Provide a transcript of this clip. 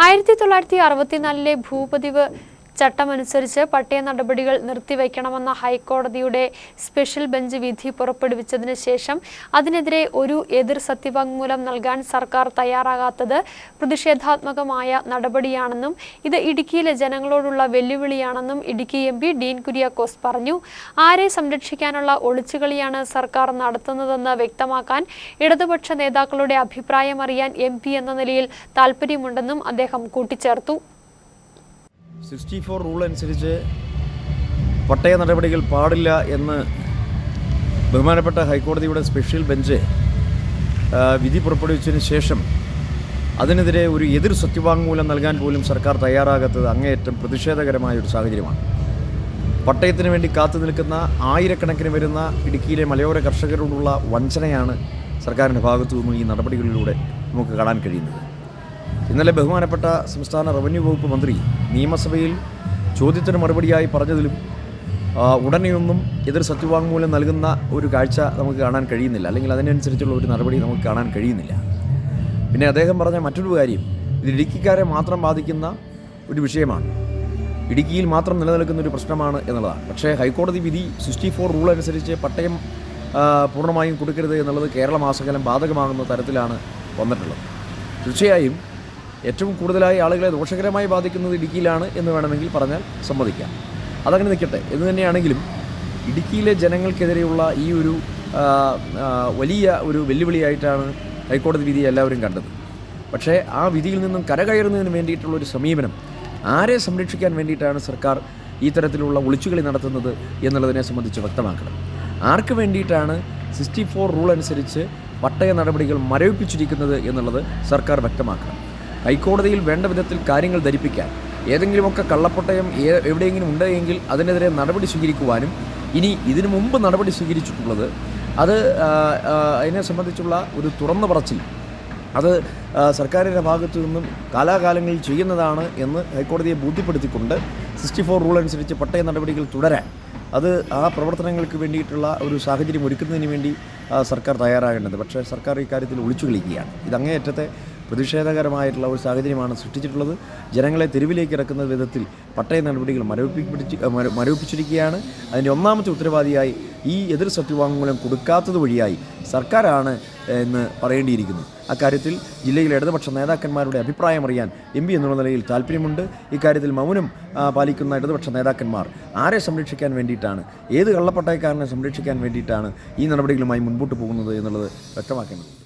ആയിരത്തി തൊള്ളായിരത്തി അറുപത്തിനാലിലെ ഭൂപതിവ് ചട്ടമനുസരിച്ച് പട്ടയ നടപടികൾ നിർത്തിവെക്കണമെന്ന ഹൈക്കോടതിയുടെ സ്പെഷ്യൽ ബെഞ്ച് വിധി പുറപ്പെടുവിച്ചതിന് ശേഷം അതിനെതിരെ ഒരു എതിർ സത്യവാങ്മൂലം നൽകാൻ സർക്കാർ തയ്യാറാകാത്തത് പ്രതിഷേധാത്മകമായ നടപടിയാണെന്നും ഇത് ഇടുക്കിയിലെ ജനങ്ങളോടുള്ള വെല്ലുവിളിയാണെന്നും ഇടുക്കി എം പി ഡീൻ കുര്യാക്കോസ് പറഞ്ഞു. ആരെ സംരക്ഷിക്കാനുള്ള ഒളിച്ചുകളിയാണ് സർക്കാർ നടത്തുന്നതെന്ന് വ്യക്തമാക്കാൻ ഇടതുപക്ഷ നേതാക്കളുടെ അഭിപ്രായം അറിയാൻ എം എന്ന നിലയിൽ താൽപ്പര്യമുണ്ടെന്നും അദ്ദേഹം കൂട്ടിച്ചേർത്തു. സിക്സ്റ്റി ഫോർ റൂൾ അനുസരിച്ച് പട്ടയ നടപടികൾ പാടില്ല എന്ന് ബഹുമാനപ്പെട്ട ഹൈക്കോടതിയുടെ സ്പെഷ്യൽ ബെഞ്ച് വിധി പുറപ്പെടുവിച്ചതിന് ശേഷം അതിനെതിരെ ഒരു എതിർ സത്യവാങ്മൂലം നൽകാൻ പോലും സർക്കാർ തയ്യാറാകാത്തത് അങ്ങേയറ്റം പ്രതിഷേധകരമായ ഒരു സാഹചര്യമാണ്. പട്ടയത്തിന് വേണ്ടി കാത്തു നിൽക്കുന്ന ആയിരക്കണക്കിന് വരുന്ന ഇടുക്കിയിലെ മലയോര കർഷകരോടുള്ള വഞ്ചനയാണ് സർക്കാരിന്റെ ഭാഗത്തു നിന്നും ഈ നടപടികളിലൂടെ നമുക്ക് കാണാൻ കഴിയുന്നത്. ഇന്നലെ ബഹുമാനപ്പെട്ട സംസ്ഥാന റവന്യൂ വകുപ്പ് മന്ത്രി നിയമസഭയിൽ ചോദ്യത്തിന് മറുപടിയായി പറഞ്ഞതിലും ഉടനെയൊന്നും എതിർ സത്യവാങ്മൂലം നൽകുന്ന ഒരു കാഴ്ച നമുക്ക് കാണാൻ കഴിയുന്നില്ല. അല്ലെങ്കിൽ അതിനനുസരിച്ചുള്ള ഒരു നടപടി നമുക്ക് കാണാൻ കഴിയുന്നില്ല. പിന്നെ അദ്ദേഹം പറഞ്ഞ മറ്റൊരു കാര്യം ഇത് ഇടുക്കിക്കാരെ മാത്രം ബാധിക്കുന്ന ഒരു വിഷയമാണ്. ഇടുക്കിയിൽ മാത്രം നിലനിൽക്കുന്ന ഒരു പ്രശ്നമാണ് എന്നുള്ളതാണ്. പക്ഷേ ഹൈക്കോടതി വിധി സിക്സ്റ്റി ഫോർ റൂൾ അനുസരിച്ച് പട്ടയം പൂർണമായും കൊടുക്കരുത് എന്നുള്ളത് കേരള മാസകലം ബാധകമാകുന്ന തരത്തിലാണ് വന്നിട്ടുള്ളത്. തീർച്ചയായും ഏറ്റവും കൂടുതലായി ആളുകളെ ദോഷകരമായി ബാധിക്കുന്നത് ഇടുക്കിയിലാണ് എന്ന് വേണമെങ്കിൽ പറഞ്ഞാൽ സമ്മതിക്കാം. അതങ്ങനെ നിൽക്കട്ടെ. എന്ന് തന്നെയാണെങ്കിലും ഇടുക്കിയിലെ ജനങ്ങൾക്കെതിരെയുള്ള ഈ ഒരു വലിയ ഒരു വെല്ലുവിളിയായിട്ടാണ് ഹൈക്കോടതി വിധി എല്ലാവരും കണ്ടത്. പക്ഷേ ആ വിധിയിൽ നിന്നും കരകയറുന്നതിന് വേണ്ടിയിട്ടുള്ള ഒരു സമീപനം ആരെ സംരക്ഷിക്കാൻ വേണ്ടിയിട്ടാണ് സർക്കാർ ഈ തരത്തിലുള്ള ഒളിച്ചുകളി നടത്തുന്നത് എന്നുള്ളതിനെ സംബന്ധിച്ച് വ്യക്തമാക്കണം. ആർക്ക് വേണ്ടിയിട്ടാണ് സിക്സ്റ്റി ഫോർ റൂൾ അനുസരിച്ച് പട്ടയ നടപടികൾ മരവിപ്പിച്ചിരിക്കുന്നത് എന്നുള്ളത് സർക്കാർ വ്യക്തമാക്കണം. ഹൈക്കോടതിയിൽ വേണ്ട വിധത്തിൽ കാര്യങ്ങൾ ധരിപ്പിക്കാൻ ഏതെങ്കിലുമൊക്കെ കള്ളപ്പട്ടയം എവിടെയെങ്കിലും ഉണ്ടെങ്കിൽ അതിനെതിരെ നടപടി സ്വീകരിക്കുവാനും ഇനി ഇതിനു മുമ്പ് നടപടി സ്വീകരിച്ചിട്ടുള്ളത് അത് അതിനെ സംബന്ധിച്ചുള്ള ഒരു തുറന്ന പറച്ചിൽ. അത് സർക്കാരിന്റെ ഭാഗത്തു നിന്നും കാലാകാലങ്ങളിൽ ചെയ്യുന്നതാണ് എന്ന് ഹൈക്കോടതിയെ ബോധ്യപ്പെടുത്തിക്കൊണ്ട് സിക്സ്റ്റി ഫോർ റൂൾ അനുസരിച്ച് പട്ടയ നടപടികൾ തുടരാൻ അത് ആ പ്രവർത്തനങ്ങൾക്ക് വേണ്ടിയിട്ടുള്ള ഒരു സാഹചര്യം ഒരുക്കുന്നതിന് വേണ്ടി സർക്കാർ തയ്യാറാകേണ്ടത്. പക്ഷേ സർക്കാർ ഇക്കാര്യത്തിൽ ഒളിച്ചു കളിക്കുകയാണ്. ഇത് അങ്ങേയറ്റത്തെ പ്രതിഷേധകരമായിട്ടുള്ള ഒരു സാഹചര്യമാണ് സൃഷ്ടിച്ചിട്ടുള്ളത്. ജനങ്ങളെ തെരുവിലേക്ക് ഇറക്കുന്ന വിധത്തിൽ പട്ടയ നടപടികൾ മരവിപ്പിച്ച് മര- മരവിപ്പിച്ചിരിക്കുകയാണ്. അതിന്റെ ഒന്നാമത്തെ ഉത്തരവാദിയായി ഈ എതിർ സത്യവാങ്മൂലം കൊടുക്കാത്തത് വഴിയായി സർക്കാരാണ് എന്ന് പറയേണ്ടിയിരിക്കുന്നു. അക്കാര്യത്തിൽ ജില്ലയിലെ ഇടതുപക്ഷ നേതാക്കന്മാരുടെ അഭിപ്രായം അറിയാൻ എം പി എന്നുള്ള നിലയിൽ താല്പര്യമുണ്ട് ഇക്കാര്യത്തിൽ മൗനം പാലിക്കുന്ന ഇടതുപക്ഷ നേതാക്കന്മാർ ആരെ സംരക്ഷിക്കാൻ വേണ്ടിയിട്ടാണ് ഏത് കള്ളപ്പട്ടയക്കാരനെ സംരക്ഷിക്കാൻ വേണ്ടിയിട്ടാണ് ഈ നടപടികളുമായി മുൻപോട്ട് പോകുന്നത് എന്നുള്ളത് വ്യക്തമാക്കേണ്ടത്